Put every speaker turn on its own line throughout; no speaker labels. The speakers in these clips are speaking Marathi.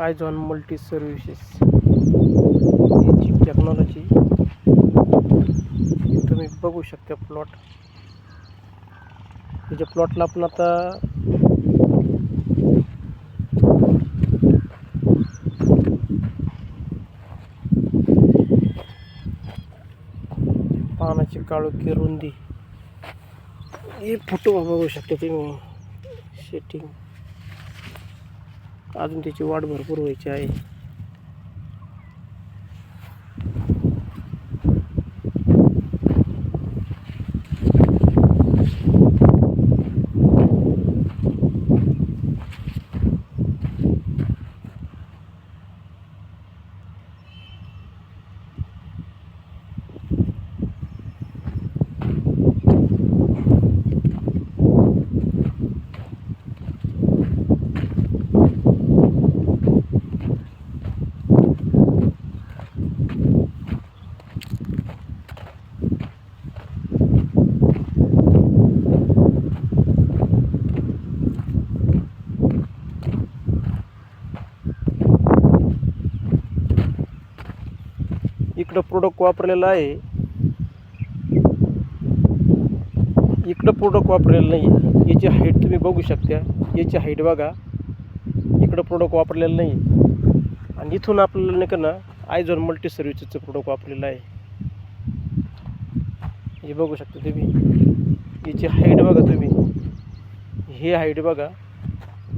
आयझॉन मल्टी सर्व्हिसेस. याची टेक्नॉलॉजी तुम्ही बघू शकता प्लॉट त्याच्या प्लॉटला आपण आता पानाची काळोखी रुंदी हे फोटो बघू शकता तुम्ही. सेटिंग अजून त्याची वाढ भरपूर व्हायची आहे. इकडं प्रोडक्ट वापरलेलं आहे. इकडं प्रोडक्ट वापरलेलं नाही आहे याची हाईट तुम्ही बघू शकता. याची हाईट बघा. इकडं प्रोडक्ट वापरलेलं नाही आणि इथून आपल्याला नाही का ना आयझॉन मल्टी सर्व्हिसेसचं प्रोडक्ट वापरलेलं आहे. हे बघू शकता तुम्ही. याची हाईट बघा तुम्ही. हे हाईट बघा.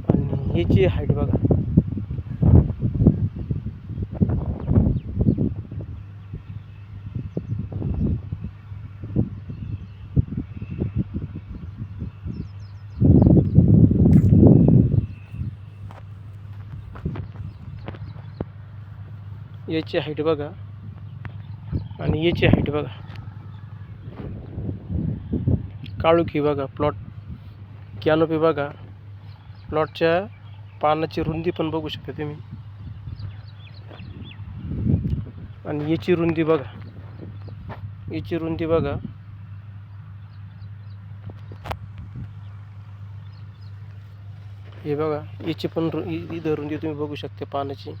आणि याची हाईट बघा. याची हाईट बघा. आणि याची हाईट बघा. काळुखी बघा प्लॉट कॅनोपी बघा. प्लॉटच्या पानाची रुंदी पण बघू शकता तुम्ही. आणि याची रुंदी बघा. याची रुंदी बघा. हे बघा याची पण रु इथं रुंदी तुम्ही बघू शकता पानाची.